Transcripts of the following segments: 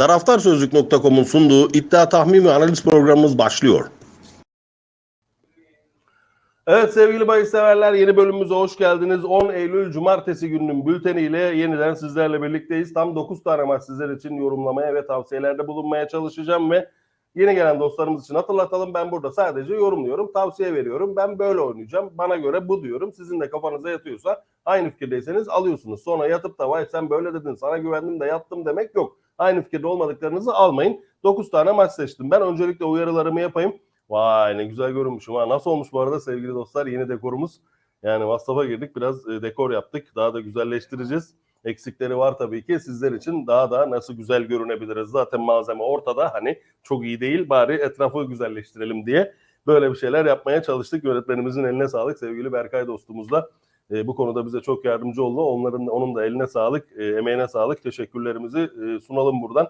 Taraftarsözlük.com'un sunduğu iddia tahmin ve analiz programımız başlıyor. Evet sevgili bahis yeni bölümümüze hoş geldiniz. 10 Eylül Cumartesi gününün bülteniyle yeniden sizlerle birlikteyiz. Tam 9 tane maç sizler için yorumlamaya ve tavsiyelerde bulunmaya çalışacağım ve yeni gelen dostlarımız için hatırlatalım. Ben burada sadece yorumluyorum, tavsiye veriyorum. Ben böyle oynayacağım. Bana göre bu diyorum. Sizin de kafanıza yatıyorsa aynı fikirdeyseniz alıyorsunuz. Sonra yatıp da vay sen böyle dedin sana güvendim de yattım demek yok. Aynı fikirde olmadıklarınızı almayın. 9 tane maç seçtim. Ben öncelikle uyarılarımı yapayım. Vay ne güzel görünmüşüm ha. Nasıl olmuş bu arada sevgili dostlar yeni dekorumuz. Yani WhatsApp'a girdik biraz e, dekor yaptık. Daha da güzelleştireceğiz. Eksikleri var tabii ki. Sizler için daha da nasıl güzel görünebiliriz. Zaten malzeme ortada. Hani çok iyi değil bari etrafı güzelleştirelim diye böyle bir şeyler yapmaya çalıştık. Yönetmenimizin eline sağlık. Sevgili Berkay dostumuzla e, bu konuda bize çok yardımcı oldu. Onların onun da eline sağlık, e, emeğine sağlık. Teşekkürlerimizi e, sunalım buradan.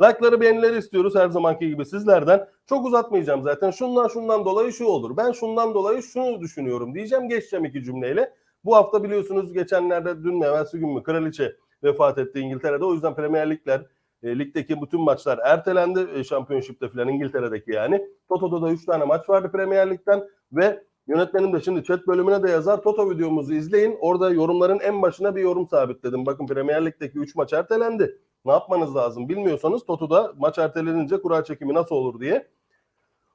Like'ları beğenileri istiyoruz her zamanki gibi sizlerden. Çok uzatmayacağım zaten. Şundan şundan dolayı şu olur. Ben şundan dolayı şunu düşünüyorum diyeceğim. Geçeceğim iki cümleyle. Bu hafta biliyorsunuz geçenlerde dün mü evvelsi gün mü kraliçe vefat etti İngiltere'de. O yüzden Premier Ligler, e, ligdeki bütün maçlar ertelendi. E, Championship'te falan İngiltere'deki yani. Toto'da da 3 tane maç vardı Premier Lig'den ve Yönetmenim de şimdi chat bölümüne de yazar. Toto videomuzu izleyin. Orada yorumların en başına bir yorum sabitledim. Bakın Premier Lig'deki 3 maç ertelendi. Ne yapmanız lazım bilmiyorsanız Toto'da maç ertelenince kura çekimi nasıl olur diye.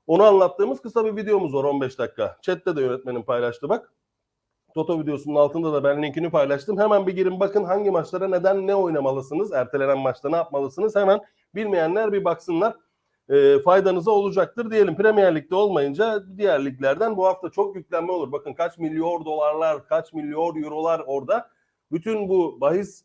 Onu anlattığımız kısa bir videomuz var 15 dakika. Chat'te de yönetmenim paylaştı bak. Toto videosunun altında da ben linkini paylaştım. Hemen bir girin bakın hangi maçlara neden ne oynamalısınız? Ertelenen maçta ne yapmalısınız? Hemen bilmeyenler bir baksınlar. E, faydanıza olacaktır diyelim. Premier Lig'de olmayınca diğer liglerden bu hafta çok yüklenme olur. Bakın kaç milyar dolarlar, kaç milyar eurolar orada. Bütün bu bahis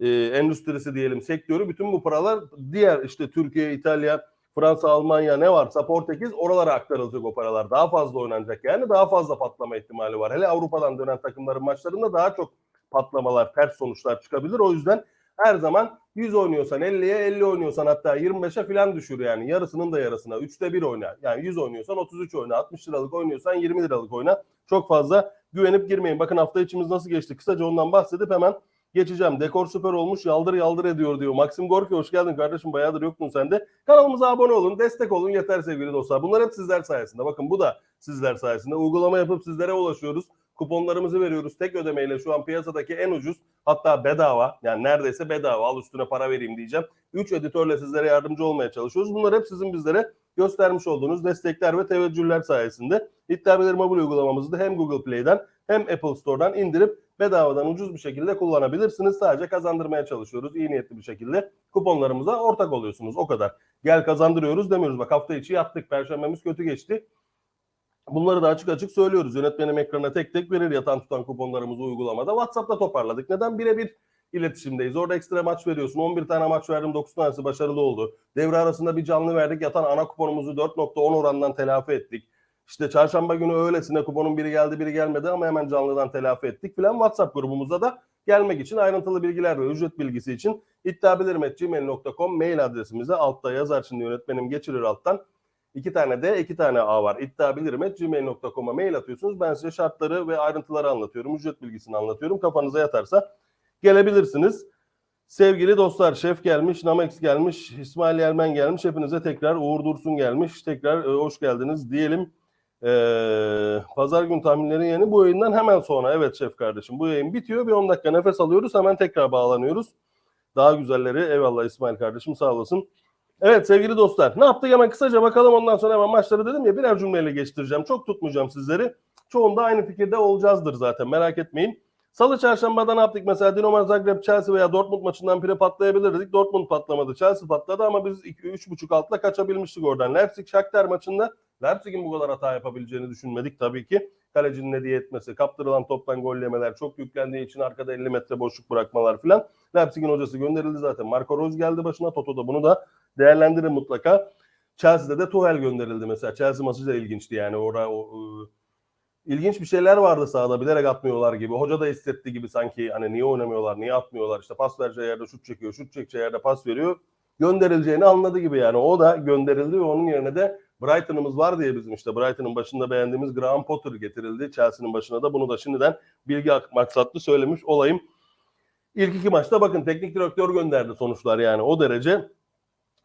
e, endüstrisi diyelim sektörü bütün bu paralar diğer işte Türkiye, İtalya, Fransa, Almanya ne varsa Portekiz oralara aktarılacak o paralar. Daha fazla oynanacak yani daha fazla patlama ihtimali var. Hele Avrupa'dan dönen takımların maçlarında daha çok patlamalar, ters sonuçlar çıkabilir. O yüzden her zaman 100 oynuyorsan 50'ye 50 oynuyorsan hatta 25'e falan düşür yani. Yarısının da yarısına. 3'te 1 oyna. Yani 100 oynuyorsan 33 oyna. 60 liralık oynuyorsan 20 liralık oyna. Çok fazla güvenip girmeyin. Bakın hafta içimiz nasıl geçti? Kısaca ondan bahsedip hemen geçeceğim. Dekor süper olmuş. Yaldır yaldır ediyor diyor. Maxim Gorki hoş geldin kardeşim. Bayağıdır yoktun sen de. Kanalımıza abone olun. Destek olun. Yeter sevgili dostlar. Bunlar hep sizler sayesinde. Bakın bu da sizler sayesinde. Uygulama yapıp sizlere ulaşıyoruz. Kuponlarımızı veriyoruz. Tek ödemeyle şu an piyasadaki en ucuz hatta bedava yani neredeyse bedava al üstüne para vereyim diyeceğim. 3 editörle sizlere yardımcı olmaya çalışıyoruz. Bunlar hep sizin bizlere göstermiş olduğunuz destekler ve teveccühler sayesinde İddia Bilir mobil uygulamamızı da hem Google Play'den hem Apple Store'dan indirip bedavadan ucuz bir şekilde kullanabilirsiniz. Sadece kazandırmaya çalışıyoruz iyi niyetli bir şekilde. Kuponlarımıza ortak oluyorsunuz o kadar. Gel kazandırıyoruz demiyoruz. Bak hafta içi yattık. Perşembemiz kötü geçti. Bunları da açık açık söylüyoruz. Yönetmenim ekrana tek tek verir yatan tutan kuponlarımızı uygulamada. WhatsApp'ta toparladık. Neden? Birebir iletişimdeyiz. Orada ekstra maç veriyorsun. 11 tane maç verdim. 9 tanesi başarılı oldu. Devre arasında bir canlı verdik. Yatan ana kuponumuzu 4.10 orandan telafi ettik. İşte çarşamba günü öylesine kuponun biri geldi biri gelmedi ama hemen canlıdan telafi ettik filan. WhatsApp grubumuza da gelmek için ayrıntılı bilgiler ve ücret bilgisi için iddiabilirim.gmail.com mail adresimize altta yazar şimdi yönetmenim geçirir alttan. İki tane D, iki tane A var. İddiabilirim.gmail.com'a mail atıyorsunuz. Ben size şartları ve ayrıntıları anlatıyorum. Ücret bilgisini anlatıyorum. Kafanıza yatarsa gelebilirsiniz. Sevgili dostlar, Şef gelmiş, Namex gelmiş, İsmail Yermen gelmiş. Hepinize tekrar Uğur Dursun gelmiş. Tekrar e, hoş geldiniz diyelim. Ee, Pazar gün tahminlerin yeni bu yayından hemen sonra. Evet Şef kardeşim bu yayın bitiyor. Bir 10 dakika nefes alıyoruz. Hemen tekrar bağlanıyoruz. Daha güzelleri eyvallah İsmail kardeşim sağ olasın. Evet sevgili dostlar ne yaptık hemen kısaca bakalım ondan sonra hemen maçları dedim ya birer cümleyle geçtireceğim. Çok tutmayacağım sizleri. Çoğunda aynı fikirde olacağızdır zaten merak etmeyin. Salı çarşambada ne yaptık mesela Dinamo Zagreb, Chelsea veya Dortmund maçından pire patlayabilirdik. Dortmund patlamadı, Chelsea patladı ama biz 3.5 altla kaçabilmiştik oradan. Leipzig Shakhtar maçında Leipzig'in bu kadar hata yapabileceğini düşünmedik tabii ki. Kalecinin hediye etmesi, kaptırılan toptan gol yemeler, çok yüklendiği için arkada 50 metre boşluk bırakmalar filan. Leipzig'in hocası gönderildi zaten. Marco Rose geldi başına. Toto da bunu da değerlendirin mutlaka. Chelsea'de de Tuchel gönderildi mesela. Chelsea maçı da ilginçti yani. Orada o, o, ilginç bir şeyler vardı sahada. Bilerek atmıyorlar gibi. Hoca da hissetti gibi sanki hani niye oynamıyorlar, niye atmıyorlar. İşte pas vereceği yerde şut çekiyor, şut çekeceği yerde pas veriyor. Gönderileceğini anladı gibi yani. O da gönderildi ve onun yerine de Brighton'ımız var diye bizim işte Brighton'ın başında beğendiğimiz Graham Potter getirildi. Chelsea'nin başına da bunu da şimdiden bilgi maksatlı söylemiş olayım. İlk iki maçta bakın teknik direktör gönderdi sonuçlar yani o derece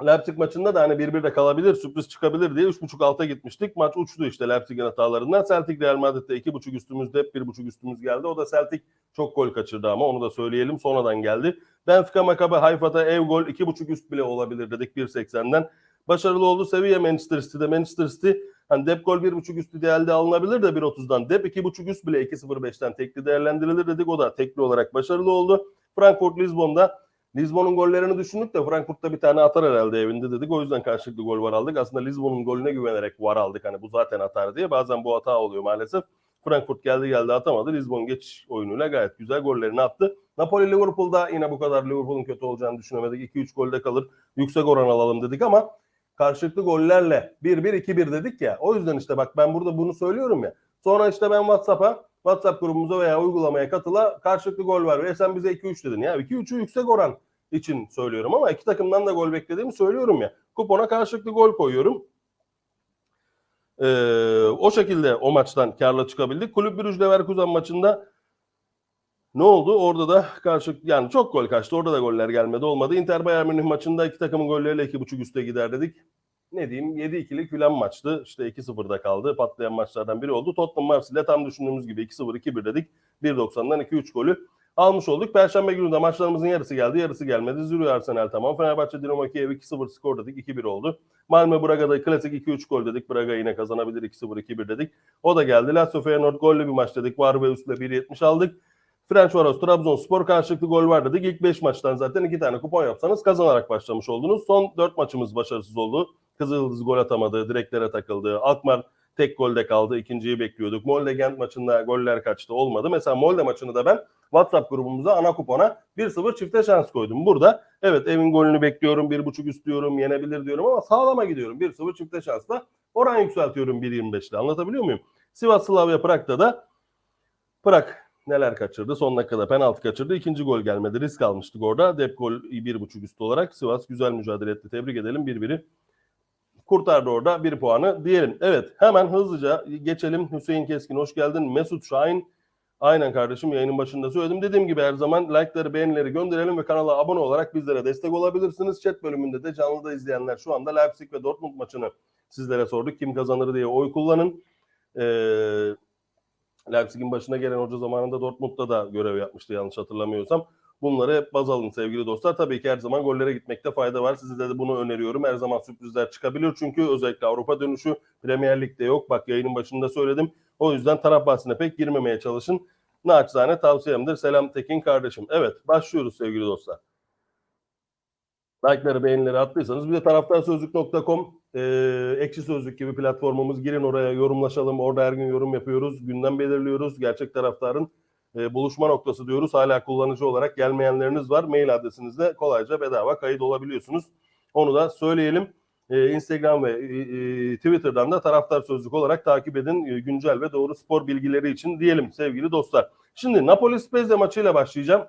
Leipzig maçında da hani 1-1 de kalabilir, sürpriz çıkabilir diye 3.5 alta gitmiştik. Maç uçtu işte Leipzig'in hatalarından. Celtic Real Madrid'de 2.5 üstümüzde hep 1.5 üstümüz geldi. O da Celtic çok gol kaçırdı ama onu da söyleyelim. Sonradan geldi. Benfica Maccabi Hayfa'da ev gol 2.5 üst bile olabilir dedik 1.80'den. Başarılı oldu. Seviye Manchester City'de. Manchester City hani dep gol 1.5 üstü değerde alınabilir de 1.30'dan. Dep 2.5 üst bile 2.05'ten tekli değerlendirilir dedik. O da tekli olarak başarılı oldu. Frankfurt Lisbon'da Lisbon'un gollerini düşündük de Frankfurt'ta bir tane atar herhalde evinde dedik. O yüzden karşılıklı gol var aldık. Aslında Lisbon'un golüne güvenerek var aldık. Hani bu zaten atar diye. Bazen bu hata oluyor maalesef. Frankfurt geldi geldi atamadı. Lisbon geç oyunuyla gayet güzel gollerini attı. Napoli Liverpool'da yine bu kadar Liverpool'un kötü olacağını düşünemedik. 2-3 golde kalır. Yüksek oran alalım dedik ama karşılıklı gollerle 1-1-2-1 dedik ya. O yüzden işte bak ben burada bunu söylüyorum ya. Sonra işte ben WhatsApp'a WhatsApp grubumuza veya uygulamaya katıla karşılıklı gol var. Ve sen bize 2-3 dedin ya. 2-3'ü yüksek oran için söylüyorum ama iki takımdan da gol beklediğimi söylüyorum ya. Kupona karşılıklı gol koyuyorum. Ee, o şekilde o maçtan karla çıkabildik. Kulüp Brüj Leverkusen maçında ne oldu? Orada da karşı yani çok gol kaçtı. Orada da goller gelmedi olmadı. Inter Bayern Münih maçında iki takımın golleriyle 2.5 üste gider dedik. Ne diyeyim 7-2'lik filan maçtı. İşte 2-0'da kaldı. Patlayan maçlardan biri oldu. Tottenham Marsilya tam düşündüğümüz gibi 2-0 2-1 dedik. 1.90'dan 2-3 golü almış olduk. Perşembe günü de maçlarımızın yarısı geldi. Yarısı gelmedi. Zürih Arsenal tamam. Fenerbahçe Dinamo Kiev 2-0 skor dedik. 2-1 oldu. Malmö Braga'da klasik 2-3 gol dedik. Braga yine kazanabilir 2-0 2-1 dedik. O da geldi. Lazio Feyenoord gollü bir maç dedik. Var ve üstle 1-70 aldık. Ferencvaros Trabzonspor karşılıklı gol var dedik. İlk 5 maçtan zaten 2 tane kupon yapsanız kazanarak başlamış oldunuz. Son 4 maçımız başarısız oldu. Kızıldız gol atamadı. Direklere takıldı. Alkmaar tek golde kaldı. İkinciyi bekliyorduk. Molde Gent maçında goller kaçtı. Olmadı. Mesela Molde maçını da ben WhatsApp grubumuza ana kupona 1-0 çifte şans koydum. Burada evet evin golünü bekliyorum. 1.5 üst diyorum. Yenebilir diyorum ama sağlama gidiyorum. 1-0 çifte şansla oran yükseltiyorum 1.25'le. Anlatabiliyor muyum? Sivas Slavia Prag'da da Prag neler kaçırdı? Son dakikada penaltı kaçırdı. İkinci gol gelmedi. Risk almıştık orada. Dep gol 1.5 üstü olarak. Sivas güzel mücadele etti. Tebrik edelim. 1-1'i kurtardı orada bir puanı diyelim. Evet hemen hızlıca geçelim. Hüseyin Keskin hoş geldin. Mesut Şahin aynen kardeşim yayının başında söyledim. Dediğim gibi her zaman like'ları beğenileri gönderelim ve kanala abone olarak bizlere destek olabilirsiniz. Chat bölümünde de canlıda izleyenler şu anda Leipzig ve Dortmund maçını sizlere sorduk. Kim kazanır diye oy kullanın. Ee, Leipzig'in başına gelen hoca zamanında Dortmund'da da görev yapmıştı yanlış hatırlamıyorsam. Bunları hep baz alın sevgili dostlar. Tabii ki her zaman gollere gitmekte fayda var. Size de bunu öneriyorum. Her zaman sürprizler çıkabilir. Çünkü özellikle Avrupa dönüşü Premier Lig'de yok. Bak yayının başında söyledim. O yüzden taraf bahsine pek girmemeye çalışın. Naçizane tavsiyemdir. Selam Tekin kardeşim. Evet başlıyoruz sevgili dostlar. Like'ları beğenileri attıysanız bir de taraftarsözlük.com e, ekşi sözlük gibi platformumuz girin oraya yorumlaşalım. Orada her gün yorum yapıyoruz. Gündem belirliyoruz. Gerçek taraftarın e, buluşma noktası diyoruz. Hala kullanıcı olarak gelmeyenleriniz var. Mail adresinizde kolayca bedava kayıt olabiliyorsunuz. Onu da söyleyelim. E, Instagram ve e, e, Twitter'dan da taraftar sözlük olarak takip edin. E, güncel ve doğru spor bilgileri için diyelim sevgili dostlar. Şimdi Napoli Spezia maçıyla başlayacağım.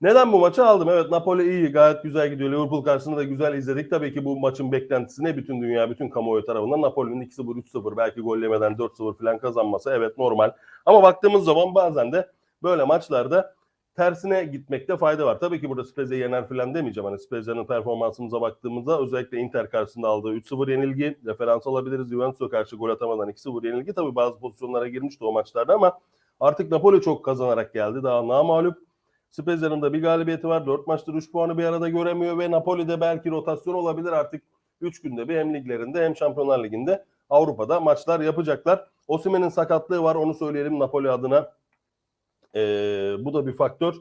Neden bu maçı aldım? Evet Napoli iyi, gayet güzel gidiyor. Liverpool karşısında da güzel izledik. Tabii ki bu maçın beklentisi ne bütün dünya, bütün kamuoyu tarafından Napoli'nin 2-0, 3-0 belki gol yemeden 4-0 falan kazanması evet normal. Ama baktığımız zaman bazen de böyle maçlarda tersine gitmekte fayda var. Tabii ki burada Spezia yener falan demeyeceğim. Hani Spezia'nın performansımıza baktığımızda özellikle Inter karşısında aldığı 3-0 yenilgi referans alabiliriz. Juventus'a karşı gol atamadan 2-0 yenilgi. Tabii bazı pozisyonlara girmişti o maçlarda ama artık Napoli çok kazanarak geldi. Daha namalup. Spezia'nın da bir galibiyeti var. 4 maçtır 3 puanı bir arada göremiyor ve Napoli'de belki rotasyon olabilir artık 3 günde bir hem liglerinde hem Şampiyonlar Ligi'nde Avrupa'da maçlar yapacaklar. Osimhen'in sakatlığı var onu söyleyelim Napoli adına. Ee, bu da bir faktör.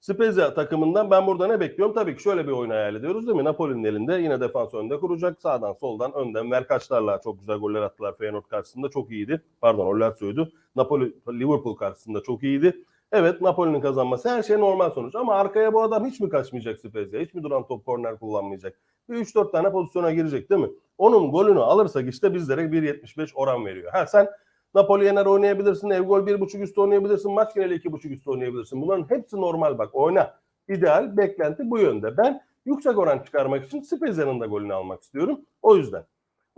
Spezia takımından ben burada ne bekliyorum? Tabii ki şöyle bir oyun hayal ediyoruz değil mi? Napoli'nin elinde yine defans önde kuracak. Sağdan soldan önden verkaçlarla çok güzel goller attılar Feyenoord karşısında çok iyiydi. Pardon Ollazio'ydu. Napoli Liverpool karşısında çok iyiydi. Evet Napoli'nin kazanması her şey normal sonuç ama arkaya bu adam hiç mi kaçmayacak Spezia? Hiç mi duran top korner kullanmayacak? Bir 3-4 tane pozisyona girecek değil mi? Onun golünü alırsak işte bizlere 1.75 oran veriyor. Ha sen Napoli yener oynayabilirsin. Ev gol 1.5 üstü oynayabilirsin. Maç geneli 2.5 üstü oynayabilirsin. Bunların hepsi normal bak oyna. İdeal beklenti bu yönde. Ben yüksek oran çıkarmak için Spezia'nın da golünü almak istiyorum. O yüzden.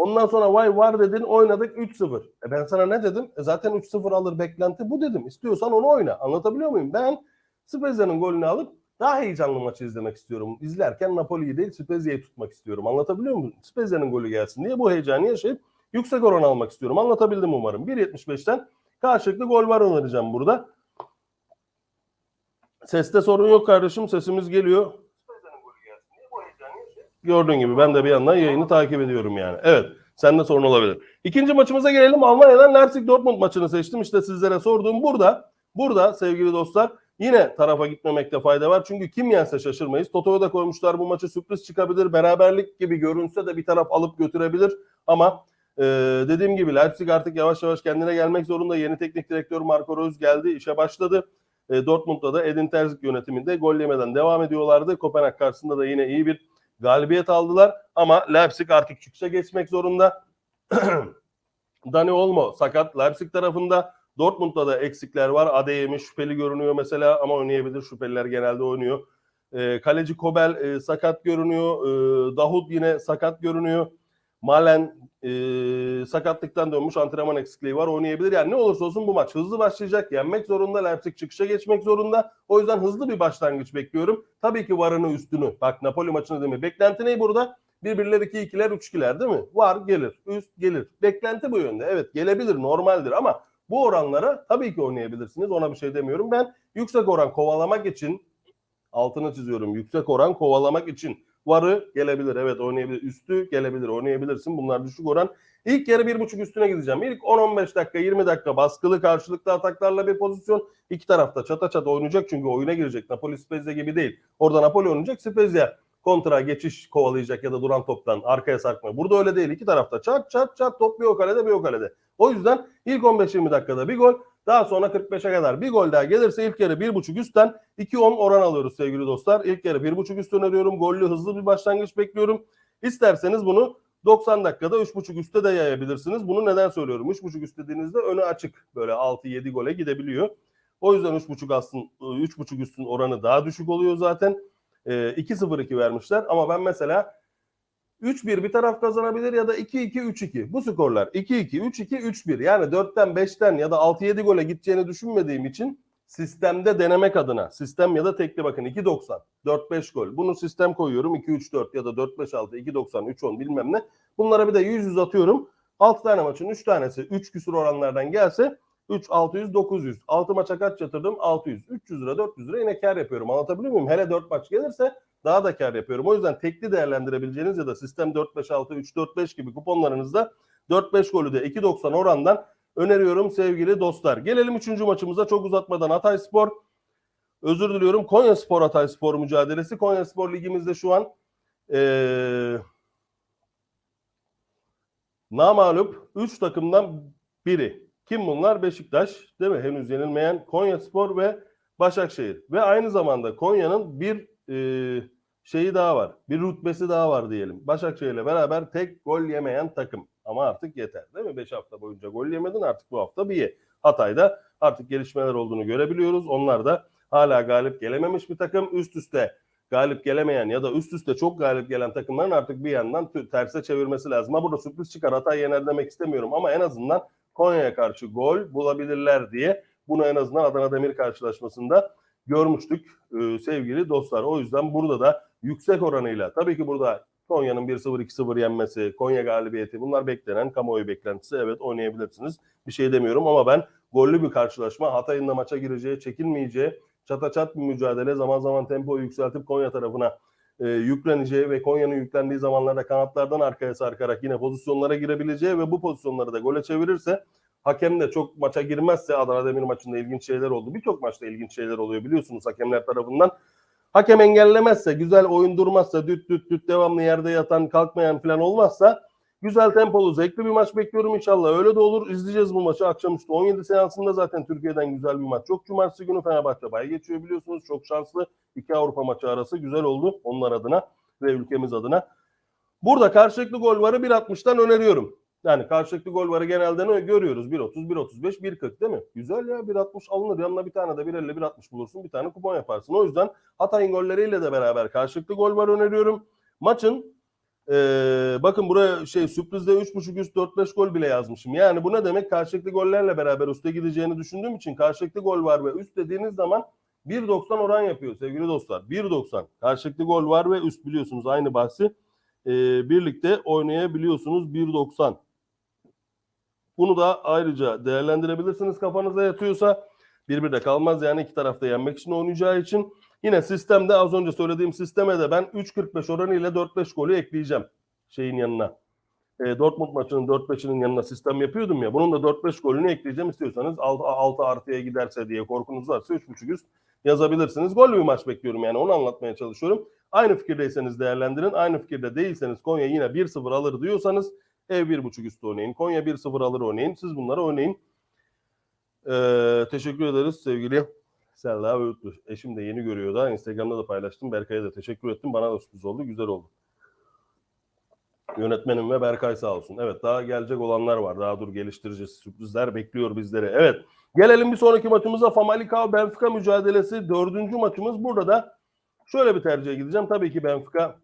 Ondan sonra vay var dedin oynadık 3-0. E ben sana ne dedim? E zaten 3-0 alır beklenti bu dedim. İstiyorsan onu oyna. Anlatabiliyor muyum? Ben Spezia'nın golünü alıp daha heyecanlı maçı izlemek istiyorum. İzlerken Napoli'yi değil Spezia'yı tutmak istiyorum. Anlatabiliyor muyum? Spezia'nın golü gelsin diye bu heyecanı yaşayıp yüksek oran almak istiyorum. Anlatabildim umarım. 1.75'ten karşılıklı gol var önereceğim burada. Seste sorun yok kardeşim. Sesimiz geliyor. Gördüğün gibi ben de bir yandan yayını takip ediyorum yani. Evet. Sende sorun olabilir. İkinci maçımıza gelelim. Almanya'dan Leipzig Dortmund maçını seçtim. İşte sizlere sorduğum burada. Burada sevgili dostlar yine tarafa gitmemekte fayda var. Çünkü kim yense şaşırmayız. Toto'ya da koymuşlar bu maçı sürpriz çıkabilir. Beraberlik gibi görünse de bir taraf alıp götürebilir. Ama e, dediğim gibi Leipzig artık yavaş yavaş kendine gelmek zorunda. Yeni teknik direktör Marco Rose geldi. işe başladı. E, Dortmund'da da Edin Terzic yönetiminde gol yemeden devam ediyorlardı. Kopenhag karşısında da yine iyi bir galibiyet aldılar. Ama Leipzig artık çıkışa geçmek zorunda. Dani Olmo sakat Leipzig tarafında. Dortmund'da da eksikler var. Adeyemi şüpheli görünüyor mesela ama oynayabilir. Şüpheliler genelde oynuyor. E, kaleci Kobel e, sakat görünüyor. E, Dahut yine sakat görünüyor. Malen e, sakatlıktan dönmüş antrenman eksikliği var oynayabilir. Yani ne olursa olsun bu maç hızlı başlayacak. Yenmek zorunda. Leipzig çıkışa geçmek zorunda. O yüzden hızlı bir başlangıç bekliyorum. Tabii ki varını üstünü. Bak Napoli maçını değil mi? Beklenti ne burada? Birbirleri 2 ikiler 3 ikiler değil mi? Var gelir. Üst gelir. Beklenti bu yönde. Evet gelebilir normaldir ama bu oranlara tabii ki oynayabilirsiniz. Ona bir şey demiyorum. Ben yüksek oran kovalamak için altını çiziyorum. Yüksek oran kovalamak için varı gelebilir. Evet oynayabilir. Üstü gelebilir. Oynayabilirsin. Bunlar düşük oran. İlk yarı bir buçuk üstüne gideceğim. İlk 10-15 dakika 20 dakika baskılı karşılıklı ataklarla bir pozisyon. İki tarafta çata çata oynayacak çünkü oyuna girecek. Napoli Spezia gibi değil. Orada Napoli oynayacak. Spezia kontra geçiş kovalayacak ya da duran toptan arkaya sarkma. Burada öyle değil. İki tarafta çat çat çat top bir o kalede bir o kalede. O yüzden ilk 15-20 dakikada bir gol daha sonra 45'e kadar bir gol daha gelirse ilk yarı 1.5 üstten 2-10 oran alıyoruz sevgili dostlar. İlk yarı 1.5 üst öneriyorum. Gollü hızlı bir başlangıç bekliyorum. İsterseniz bunu 90 dakikada 3.5 üstte de yayabilirsiniz. Bunu neden söylüyorum? 3.5 üst dediğinizde önü açık. Böyle 6-7 gole gidebiliyor. O yüzden 3.5 aslında 3.5 üstün oranı daha düşük oluyor zaten. E, 2-0-2 vermişler ama ben mesela 3-1 bir taraf kazanabilir ya da 2-2-3-2. Bu skorlar 2-2, 3-2, 3-1. Yani 4'ten 5'ten ya da 6-7 gole gideceğini düşünmediğim için sistemde denemek adına sistem ya da tekli bakın 2.90 4-5 gol. Bunu sistem koyuyorum 2-3-4 ya da 4-5-6 2.90 3-10 bilmem ne. Bunlara bir de 100 atıyorum. 6 tane maçın 3 tanesi 3 küsur oranlardan gelse 3 600 900. 6 maça kaç yatırdım? 600. 300 lira 400 lira yine kar yapıyorum. Anlatabiliyor muyum? Hele 4 maç gelirse daha da kar yapıyorum. O yüzden tekli değerlendirebileceğiniz ya da sistem 4-5-6 3-4-5 gibi kuponlarınızda 4-5 golü de 2.90 orandan öneriyorum sevgili dostlar. Gelelim 3. maçımıza çok uzatmadan Hatay Spor. Özür diliyorum. Konya Spor Hatay Spor mücadelesi. Konya Spor ligimizde şu an ee, namalup 3 takımdan biri. Kim bunlar? Beşiktaş değil mi? Henüz yenilmeyen Konya Spor ve Başakşehir. Ve aynı zamanda Konya'nın bir e, şeyi daha var. Bir rütbesi daha var diyelim. Başakşehir'le beraber tek gol yemeyen takım. Ama artık yeter değil mi? 5 hafta boyunca gol yemedin artık bu hafta bir ye. Hatay'da artık gelişmeler olduğunu görebiliyoruz. Onlar da hala galip gelememiş bir takım. Üst üste galip gelemeyen ya da üst üste çok galip gelen takımların artık bir yandan terse çevirmesi lazım. Ha burada sürpriz çıkar Hatay yener demek istemiyorum ama en azından Konya'ya karşı gol bulabilirler diye bunu en azından Adana Demir karşılaşmasında görmüştük e, sevgili dostlar. O yüzden burada da yüksek oranıyla tabii ki burada Konya'nın 1-0 2-0 yenmesi, Konya galibiyeti bunlar beklenen kamuoyu beklentisi. Evet oynayabilirsiniz. Bir şey demiyorum ama ben gollü bir karşılaşma Hatay'ın da maça gireceği, çekinmeyeceği, çata çat bir mücadele zaman zaman tempoyu yükseltip Konya tarafına e, yükleneceği ve Konya'nın yüklendiği zamanlarda kanatlardan arkaya sarkarak yine pozisyonlara girebileceği ve bu pozisyonları da gole çevirirse hakem de çok maça girmezse Adana Demir maçında ilginç şeyler oldu. Birçok maçta ilginç şeyler oluyor biliyorsunuz hakemler tarafından. Hakem engellemezse, güzel oyun durmazsa, düt düt düt devamlı yerde yatan, kalkmayan falan olmazsa güzel tempolu, zevkli bir maç bekliyorum inşallah. Öyle de olur. İzleyeceğiz bu maçı akşamüstü. 17 seansında zaten Türkiye'den güzel bir maç. Çok cumartesi günü Fenerbahçe bay geçiyor biliyorsunuz. Çok şanslı. İki Avrupa maçı arası güzel oldu onlar adına ve ülkemiz adına. Burada karşılıklı gol varı 1.60'tan öneriyorum. Yani karşılıklı gol varı genelde ne görüyoruz? 1.30, 1.35, 1.40 değil mi? Güzel ya 1.60 alınır. Yanına bir tane de 1.50, 1.60 bulursun. Bir tane kupon yaparsın. O yüzden Hatay'ın golleriyle de beraber karşılıklı gol var öneriyorum. Maçın ee, bakın buraya şey sürprizde 3.5 üst 4-5 gol bile yazmışım. Yani bu ne demek? Karşılıklı gollerle beraber üste gideceğini düşündüğüm için karşılıklı gol var ve üst dediğiniz zaman 1.90 oran yapıyor sevgili dostlar. 1.90. Karşılıklı gol var ve üst biliyorsunuz aynı bahsi. Ee, birlikte oynayabiliyorsunuz 1.90. Bunu da ayrıca değerlendirebilirsiniz kafanıza yatıyorsa. Birbirine kalmaz yani iki tarafta yenmek için oynayacağı için. Yine sistemde az önce söylediğim sisteme de ben 3.45 oranıyla 4-5 golü ekleyeceğim şeyin yanına. E, Dortmund maçının 4-5'inin yanına sistem yapıyordum ya. Bunun da 4-5 golünü ekleyeceğim istiyorsanız 6, 6 artıya giderse diye korkunuz varsa 3.5 üst yazabilirsiniz. Gol bir maç bekliyorum yani onu anlatmaya çalışıyorum. Aynı fikirdeyseniz değerlendirin. Aynı fikirde değilseniz Konya yine 1-0 alır diyorsanız ev 1.5 üstü oynayın. Konya 1-0 alır oynayın. Siz bunları oynayın. Ee, teşekkür ederiz sevgili Selda Öğütlü. Eşim de yeni görüyor da. Instagram'da da paylaştım. Berkay'a da teşekkür ettim. Bana da sürpriz oldu. Güzel oldu. Yönetmenim ve Berkay sağ olsun. Evet daha gelecek olanlar var. Daha dur geliştireceğiz. Sürprizler bekliyor bizleri. Evet. Gelelim bir sonraki maçımıza. Famalicao Benfica mücadelesi. Dördüncü maçımız. Burada da şöyle bir tercihe gideceğim. Tabii ki Benfica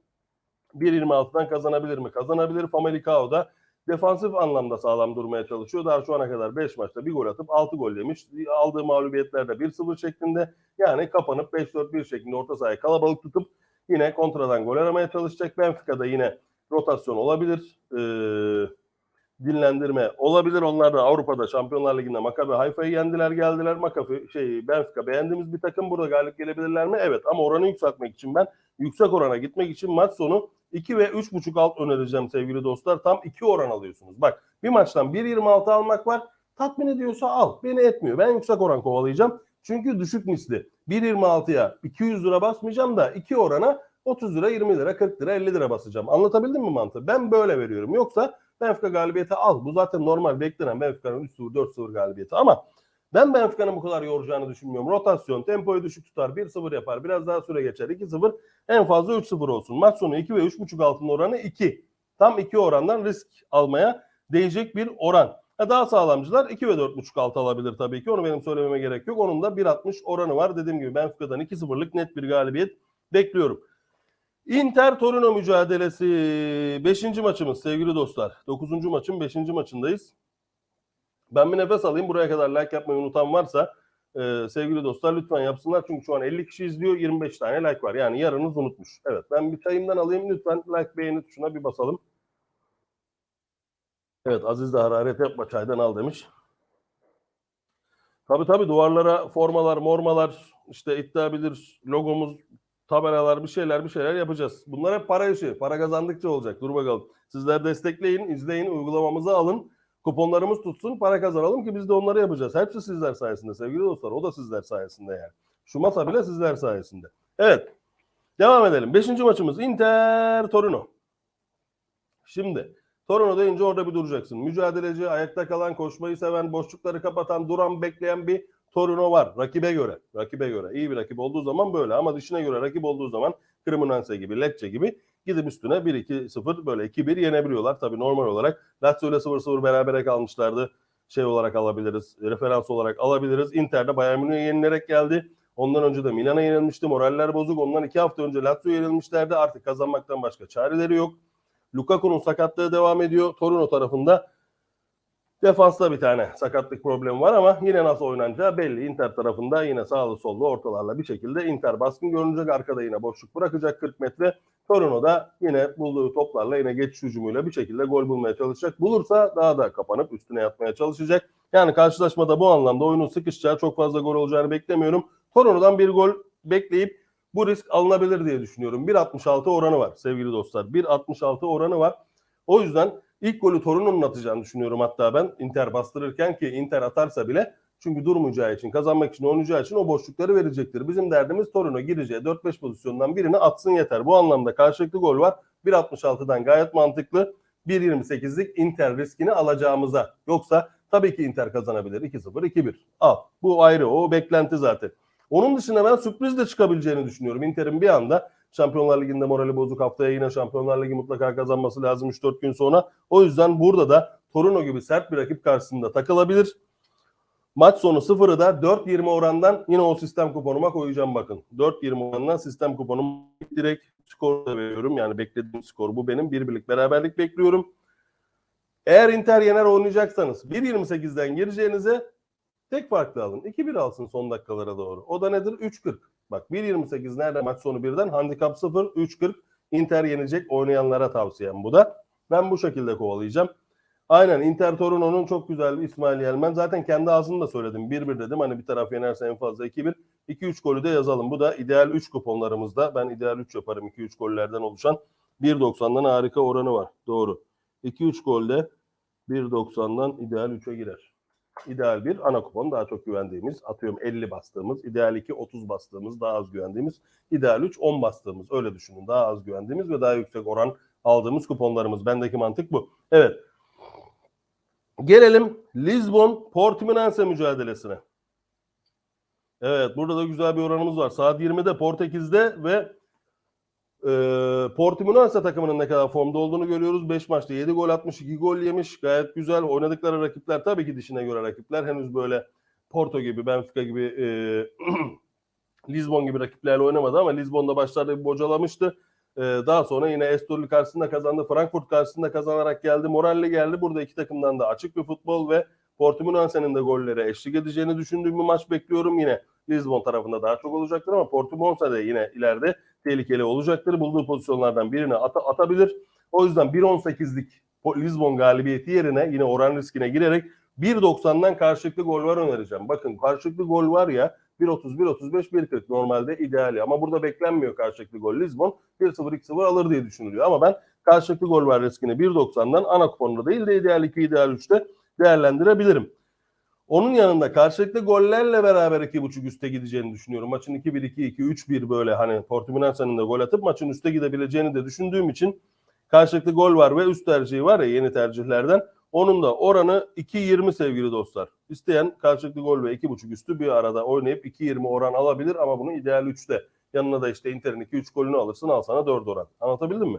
1.26'dan kazanabilir mi? Kazanabilir. Famalicao da defansif anlamda sağlam durmaya çalışıyor. Daha şu ana kadar 5 maçta bir gol atıp 6 gol yemiş. Aldığı mağlubiyetlerde 1-0 şeklinde. Yani kapanıp 5-4-1 şeklinde orta sahayı kalabalık tutup yine kontradan gol aramaya çalışacak. Benfica'da yine rotasyon olabilir. Ee, dinlendirme olabilir. Onlar da Avrupa'da Şampiyonlar Ligi'nde Maccabi Hayfa'yı yendiler geldiler. Maccabi şey Benfica beğendiğimiz bir takım burada galip gelebilirler mi? Evet ama oranı yükseltmek için ben yüksek orana gitmek için maç sonu 2 ve 3.5 alt önereceğim sevgili dostlar. Tam 2 oran alıyorsunuz. Bak bir maçtan 1.26 almak var. Tatmin ediyorsa al. Beni etmiyor. Ben yüksek oran kovalayacağım. Çünkü düşük misli. 1.26'ya 200 lira basmayacağım da 2 orana 30 lira, 20 lira, 40 lira, 50 lira basacağım. Anlatabildim mi mantığı? Ben böyle veriyorum. Yoksa Benfica galibiyeti al. Bu zaten normal beklenen Benfica'nın 3-0, 4-0 galibiyeti. Ama ben Benfica'nın bu kadar yoracağını düşünmüyorum. Rotasyon, tempoyu düşük tutar, 1-0 yapar, biraz daha süre geçer, 2-0, en fazla 3-0 olsun. Maç sonu 2 ve 3.5 altın oranı 2. Tam 2 orandan risk almaya değecek bir oran. Ha, daha sağlamcılar 2 ve 4.5 altı alabilir tabii ki. Onu benim söylememe gerek yok. Onun da 1.60 oranı var. Dediğim gibi Benfica'dan 2-0'lık net bir galibiyet bekliyorum. Inter Torino mücadelesi 5. maçımız sevgili dostlar. 9. maçın 5. maçındayız. Ben bir nefes alayım. Buraya kadar like yapmayı unutan varsa e, sevgili dostlar lütfen yapsınlar. Çünkü şu an 50 kişi izliyor 25 tane like var. Yani yarınız unutmuş. Evet ben bir çayımdan alayım lütfen like beğeni tuşuna bir basalım. Evet Aziz de hararet yapma çaydan al demiş. Tabii tabii duvarlara formalar, mormalar, işte iddia bilir logomuz, tabelalar, bir şeyler bir şeyler yapacağız. Bunlar hep para işi. Para kazandıkça olacak. Dur bakalım. Sizler destekleyin, izleyin, uygulamamızı alın. Kuponlarımız tutsun, para kazanalım ki biz de onları yapacağız. Hepsi sizler sayesinde sevgili dostlar. O da sizler sayesinde yani. Şu masa bile sizler sayesinde. Evet. Devam edelim. Beşinci maçımız Inter Torino. Şimdi Torino deyince orada bir duracaksın. Mücadeleci, ayakta kalan, koşmayı seven, boşlukları kapatan, duran, bekleyen bir Torino var. Rakibe göre. Rakibe göre. İyi bir rakip olduğu zaman böyle ama dışına göre rakip olduğu zaman Cremonense gibi, Lecce gibi gidip üstüne 1-2-0 böyle 2-1 yenebiliyorlar. Tabii normal olarak Lazio ile 0-0 berabere kalmışlardı. Şey olarak alabiliriz, referans olarak alabiliriz. Inter'de Bayern Münih'e yenilerek geldi. Ondan önce de Milan'a yenilmişti. Moraller bozuk. Ondan iki hafta önce Lazio'ya yenilmişlerdi. Artık kazanmaktan başka çareleri yok. Lukaku'nun sakatlığı devam ediyor. Torino tarafında defansta bir tane sakatlık problemi var ama yine nasıl oynanacağı belli. Inter tarafında yine sağlı sollu ortalarla bir şekilde Inter baskın görünecek. Arkada yine boşluk bırakacak 40 metre. Torino da yine bulduğu toplarla yine geçiş hücumuyla bir şekilde gol bulmaya çalışacak. Bulursa daha da kapanıp üstüne yatmaya çalışacak. Yani karşılaşmada bu anlamda oyunun sıkışacağı çok fazla gol olacağını beklemiyorum. Torino'dan bir gol bekleyip bu risk alınabilir diye düşünüyorum. 1.66 oranı var sevgili dostlar. 1.66 oranı var. O yüzden ilk golü Torino'nun atacağını düşünüyorum hatta ben Inter bastırırken ki Inter atarsa bile çünkü durmayacağı için, kazanmak için oynayacağı için o boşlukları verecektir. Bizim derdimiz Torino gireceği 4-5 pozisyondan birini atsın yeter. Bu anlamda karşılıklı gol var. 1.66'dan gayet mantıklı. 1.28'lik Inter riskini alacağımıza. Yoksa tabii ki Inter kazanabilir. 2-0, 2-1. Al. Bu ayrı. O beklenti zaten. Onun dışında ben sürpriz de çıkabileceğini düşünüyorum. Inter'in bir anda Şampiyonlar Ligi'nde morali bozuk haftaya yine Şampiyonlar Ligi mutlaka kazanması lazım 3-4 gün sonra. O yüzden burada da Torino gibi sert bir rakip karşısında takılabilir. Maç sonu sıfırı da 4.20 orandan yine o sistem kuponuma koyacağım bakın. 4.20 orandan sistem kuponum direkt skor da veriyorum. Yani beklediğim skor bu benim. Bir birlik beraberlik bekliyorum. Eğer Inter yener oynayacaksanız 1.28'den gireceğinize Tek farklı alın. 2-1 alsın son dakikalara doğru. O da nedir? 3-40. Bak 1.28 nerede maç sonu birden? Handikap 0, 3.40. Inter yenecek oynayanlara tavsiyem bu da. Ben bu şekilde kovalayacağım. Aynen Inter Torino'nun çok güzel İsmail Yelmen. Zaten kendi ağzımda söyledim. 1-1 dedim. Hani bir taraf yenerse en fazla 2-1. 2-3 golü de yazalım. Bu da ideal 3 kuponlarımızda. Ben ideal 3 yaparım 2-3 gollerden oluşan. 1.90'dan harika oranı var. Doğru. 2-3 golde 1.90'dan ideal 3'e girer. İdeal 1 ana kupon daha çok güvendiğimiz atıyorum 50 bastığımız, ideal 2 30 bastığımız daha az güvendiğimiz, ideal 3 10 bastığımız öyle düşünün daha az güvendiğimiz ve daha yüksek oran aldığımız kuponlarımız. Bendeki mantık bu. Evet. Gelelim Lisbon Portimonense mücadelesine. Evet burada da güzel bir oranımız var. Saat 20'de Portekiz'de ve e, Portimonense takımının ne kadar formda olduğunu görüyoruz. 5 maçta 7 gol atmış, 2 gol yemiş. Gayet güzel. Oynadıkları rakipler tabii ki dişine göre rakipler. Henüz böyle Porto gibi, Benfica gibi, e, Lisbon gibi rakiplerle oynamadı ama Lisbon'da başlarda bir bocalamıştı. E, daha sonra yine Estoril karşısında kazandı. Frankfurt karşısında kazanarak geldi. Moralli geldi. Burada iki takımdan da açık bir futbol ve Portimonense'nin de gollere eşlik edeceğini düşündüğüm bir maç bekliyorum. Yine Lisbon tarafında daha çok olacaktır ama Portimonense de yine ileride tehlikeli olacaktır. Bulduğu pozisyonlardan birini ata- atabilir. O yüzden 1.18'lik Po- Lisbon galibiyeti yerine yine oran riskine girerek 1.90'dan karşılıklı gol var önereceğim. Bakın karşılıklı gol var ya 1.30, 1.35, 1.40 normalde ideali. Ama burada beklenmiyor karşılıklı gol. Lisbon 1-0, 2-0 alır diye düşünülüyor. Ama ben karşılıklı gol var riskini 1.90'dan ana kuponunda değil de ideal 2, ideal 3'te değerlendirebilirim. Onun yanında karşılıklı gollerle beraber 2.5 üste gideceğini düşünüyorum. Maçın 2-1, 2-2, 3-1 böyle hani Portimonense'nin de gol atıp maçın üste gidebileceğini de düşündüğüm için karşılıklı gol var ve üst tercihi var ya yeni tercihlerden. Onun da oranı 2.20 sevgili dostlar. İsteyen karşılıklı gol ve 2.5 üstü bir arada oynayıp 2.20 oran alabilir ama bunu ideal 3'te. Yanına da işte Inter'in 2-3 golünü alırsın al sana 4 oran. Anlatabildim mi?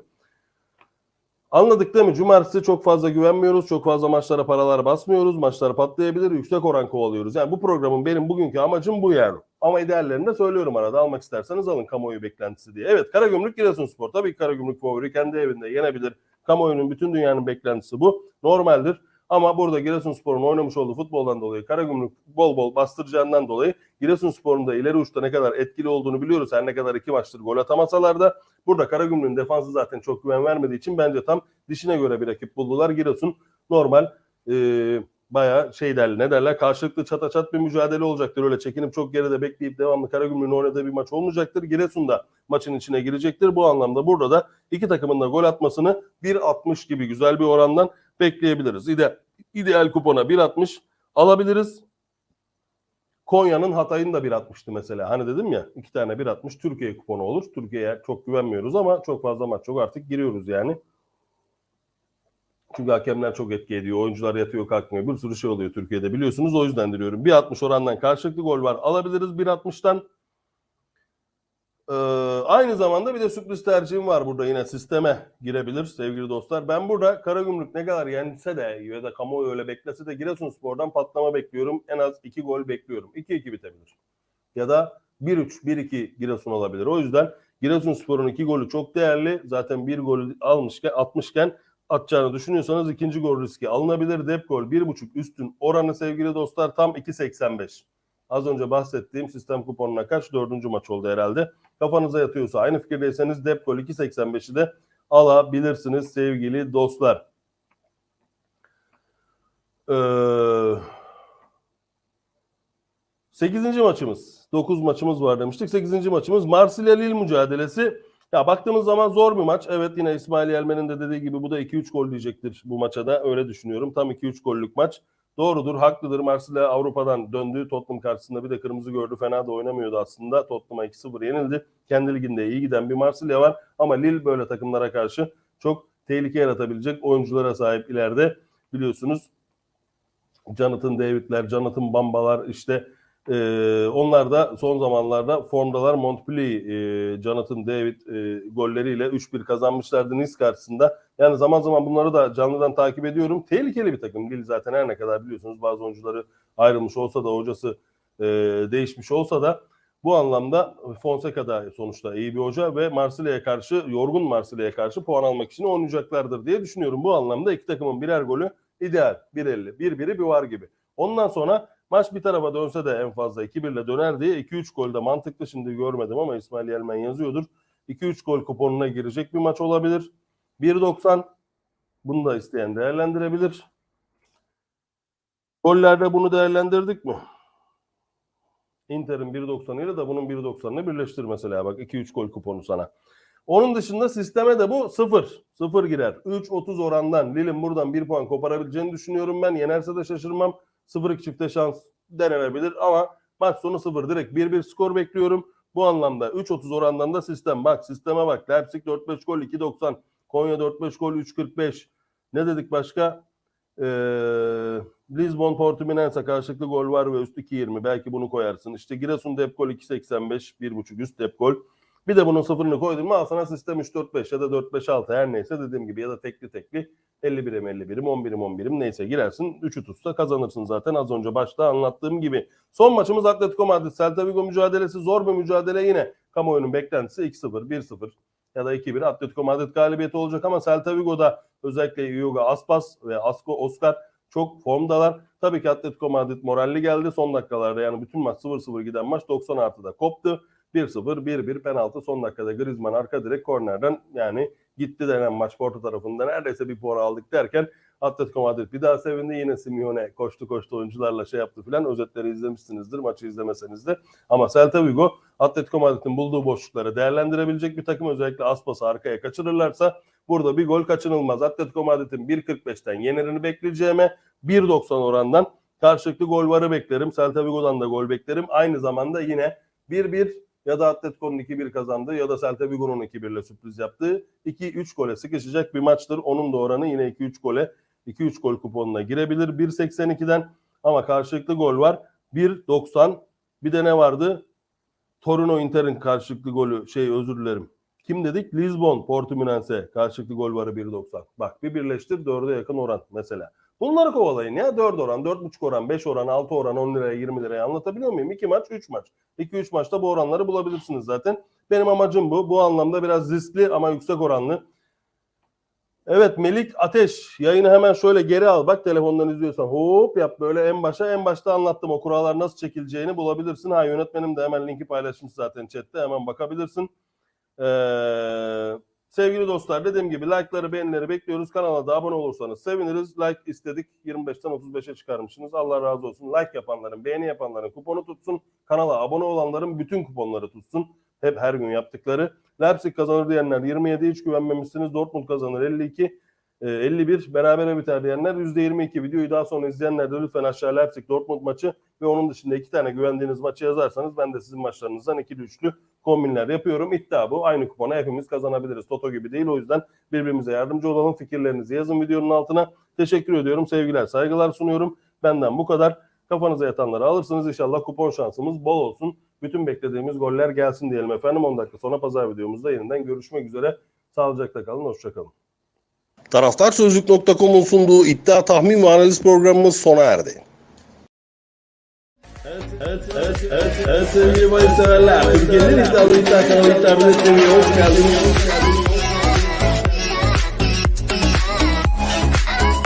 Anladık değil mi? Cumartesi çok fazla güvenmiyoruz. Çok fazla maçlara paralar basmıyoruz. Maçlar patlayabilir. Yüksek oran kovalıyoruz. Yani bu programın benim bugünkü amacım bu yani. Ama ideallerini de söylüyorum arada. Almak isterseniz alın kamuoyu beklentisi diye. Evet Karagümrük Giresunspor. Tabii Karagümrük favori. Kendi evinde yenebilir. Kamuoyunun bütün dünyanın beklentisi bu. Normaldir. Ama burada Giresunspor'un oynamış olduğu futboldan dolayı Karagümrük bol bol bastıracağından dolayı Giresunspor'un da ileri uçta ne kadar etkili olduğunu biliyoruz. Her ne kadar iki maçtır gol atamasalar da burada Karagümrük'ün defansı zaten çok güven vermediği için bence tam dişine göre bir rakip buldular. Giresun normal e, bayağı şey derler ne derler karşılıklı çata çat bir mücadele olacaktır. Öyle çekinip çok geride bekleyip devamlı Karagümrük'ün oynadığı bir maç olmayacaktır. Giresun da maçın içine girecektir. Bu anlamda burada da iki takımın da gol atmasını 1.60 gibi güzel bir orandan bekleyebiliriz. İde, ideal kupona 1.60 alabiliriz. Konya'nın Hatay'ın da 1.60'tı mesela. Hani dedim ya iki tane 1.60 Türkiye kuponu olur. Türkiye'ye çok güvenmiyoruz ama çok fazla maç çok artık giriyoruz yani. Çünkü hakemler çok etki ediyor. Oyuncular yatıyor kalkmıyor. Bir sürü şey oluyor Türkiye'de biliyorsunuz. O yüzden diyorum. 1.60 orandan karşılıklı gol var. Alabiliriz 1.60'tan. Ee, aynı zamanda bir de sürpriz tercihim var burada yine sisteme girebilir sevgili dostlar. Ben burada Karagümrük ne kadar yense de ya da kamuoyu öyle beklese de Giresunspor'dan patlama bekliyorum. En az 2 gol bekliyorum. 2-2 bitebilir. Ya da 1-3, 1-2 Giresun olabilir. O yüzden Giresunspor'un 2 golü çok değerli. Zaten bir golü almışken, atmışken atacağını düşünüyorsanız ikinci gol riski alınabilir. Dep gol 1.5 üstün oranı sevgili dostlar tam 2.85. Az önce bahsettiğim sistem kuponuna kaç? Dördüncü maç oldu herhalde. Kafanıza yatıyorsa aynı fikirdeyseniz Depgol 2.85'i de alabilirsiniz sevgili dostlar. Ee, 8. maçımız. 9 maçımız var demiştik. 8. maçımız Marsilya Lille mücadelesi. Ya baktığımız zaman zor bir maç. Evet yine İsmail Yelmen'in de dediği gibi bu da 2-3 gol diyecektir bu maça da. Öyle düşünüyorum. Tam 2-3 gollük maç. Doğrudur, haklıdır. Marsilya Avrupa'dan döndü. Tottenham karşısında bir de kırmızı gördü. Fena da oynamıyordu aslında. Tottenham'a 2-0 yenildi. Kendi liginde iyi giden bir Marsilya var. Ama Lille böyle takımlara karşı çok tehlike yaratabilecek oyunculara sahip ileride. Biliyorsunuz Jonathan David'ler, Jonathan Bamba'lar işte ee, onlar da son zamanlarda formdalar. Montpellier, e, Jonathan David e, golleriyle 3-1 kazanmışlardı Nice karşısında. Yani zaman zaman bunları da canlıdan takip ediyorum. Tehlikeli bir takım. Lille zaten her ne kadar biliyorsunuz bazı oyuncuları ayrılmış olsa da hocası e, değişmiş olsa da bu anlamda Fonseca da sonuçta iyi bir hoca ve Marsilya'ya karşı, yorgun Marsilya'ya karşı puan almak için oynayacaklardır diye düşünüyorum. Bu anlamda iki takımın birer golü ideal. 1.50, 1-1'i bir var gibi. Ondan sonra Maç bir tarafa dönse de en fazla 2-1 ile döner diye 2-3 golde mantıklı şimdi görmedim ama İsmail Yelmen yazıyordur. 2-3 gol kuponuna girecek bir maç olabilir. 1.90 bunu da isteyen değerlendirebilir. Gollerde bunu değerlendirdik mi? Inter'in 1.90 ile de bunun 1.90'ını birleştir mesela bak 2-3 gol kuponu sana. Onun dışında sisteme de bu 0. 0 girer. 3-30 orandan Lille'in buradan 1 puan koparabileceğini düşünüyorum ben. Yenerse de şaşırmam. 0-2 çifte şans denenebilir ama maç sonu 0 direkt 1-1 skor bekliyorum. Bu anlamda 3.30 orandan da sistem. Bak sisteme bak. Leipzig 4-5 gol 2.90. Konya 4-5 gol 3.45. Ne dedik başka? Ee, Lisbon Portimonense karşılıklı gol var ve üst 2.20. Belki bunu koyarsın. İşte Giresun dep gol 2.85. 1.5 üst dep gol. Bir de bunun sıfırını koydun mu al sana sistem 3-4-5 ya da 4-5-6 her neyse dediğim gibi ya da tekli tekli 50 birim 50 birim 10 birim 10 birim neyse girersin 3'ü tutsa kazanırsın zaten az önce başta anlattığım gibi. Son maçımız Atletico Madrid Celta Vigo mücadelesi zor bir mücadele yine kamuoyunun beklentisi 2-0 1-0 ya da 2-1 Atletico Madrid galibiyeti olacak ama Celta Vigo'da özellikle Hugo Aspas ve Asko Oscar çok formdalar. Tabii ki Atletico Madrid moralli geldi son dakikalarda yani bütün maç 0-0 giden maç 90 artıda koptu. 1-0, 1-1 penaltı son dakikada Griezmann arka direkt kornerden yani gitti denen maç Porto tarafında neredeyse bir puan aldık derken Atletico Madrid bir daha sevindi. Yine Simeone koştu koştu oyuncularla şey yaptı filan. Özetleri izlemişsinizdir maçı izlemeseniz de. Ama Celta Vigo Atletico Madrid'in bulduğu boşlukları değerlendirebilecek bir takım. Özellikle Aspas'ı arkaya kaçırırlarsa burada bir gol kaçınılmaz. Atletico Madrid'in 1.45'ten yenerini bekleyeceğime 1.90 orandan karşılıklı gol varı beklerim. Celta Vigo'dan da gol beklerim. Aynı zamanda yine 1-1 ya da Atletico'nun 2-1 kazandığı ya da Celta Vigo'nun 2-1 ile sürpriz yaptığı 2-3 gole sıkışacak bir maçtır. Onun da oranı yine 2-3 gole 2-3 gol kuponuna girebilir 1.82'den ama karşılıklı gol var 1.90 bir de ne vardı? Torino Inter'in karşılıklı golü şey özür dilerim. Kim dedik? Lisbon Portimonense karşılıklı gol varı 1.90. Bak bir birleştir 4'e yakın oran mesela. Bunları kovalayın ya. 4 oran, 4.5 oran, 5 oran, 6 oran, 10 liraya, 20 liraya anlatabiliyor muyum? 2 maç, 3 maç. 2-3 maçta bu oranları bulabilirsiniz zaten. Benim amacım bu. Bu anlamda biraz riskli ama yüksek oranlı. Evet Melik Ateş yayını hemen şöyle geri al. Bak telefondan izliyorsan hop yap böyle en başa en başta anlattım o kurallar nasıl çekileceğini bulabilirsin. Ha yönetmenim de hemen linki paylaşmış zaten chatte hemen bakabilirsin. Ee, sevgili dostlar dediğim gibi like'ları beğenileri bekliyoruz. Kanala da abone olursanız seviniriz. Like istedik 25'ten 35'e çıkarmışsınız. Allah razı olsun. Like yapanların beğeni yapanların kuponu tutsun. Kanala abone olanların bütün kuponları tutsun. Hep her gün yaptıkları. Leipzig kazanır diyenler 27 hiç güvenmemişsiniz. Dortmund kazanır 52. e, 51 berabere biter diyenler %22 videoyu daha sonra izleyenler de lütfen aşağı Leipzig Dortmund maçı ve onun dışında iki tane güvendiğiniz maçı yazarsanız ben de sizin maçlarınızdan ikili üçlü kombinler yapıyorum. İddia bu. Aynı kupona hepimiz kazanabiliriz. Toto gibi değil. O yüzden birbirimize yardımcı olalım. Fikirlerinizi yazın videonun altına. Teşekkür ediyorum. Sevgiler, saygılar sunuyorum. Benden bu kadar. Kafanıza yatanları alırsınız. İnşallah kupon şansımız bol olsun. Bütün beklediğimiz goller gelsin diyelim efendim. 10 dakika sonra pazar videomuzda yeniden görüşmek üzere. Sağlıcakla kalın. Hoşçakalın. Taraftarsözlük.com'un sunduğu iddia tahmin ve analiz programımız sona erdi. Evet, evet, sevgili bayı severler. Türkiye'nin iddialı iddia kanalı iddia hoş geldiniz. Hoş geldiniz.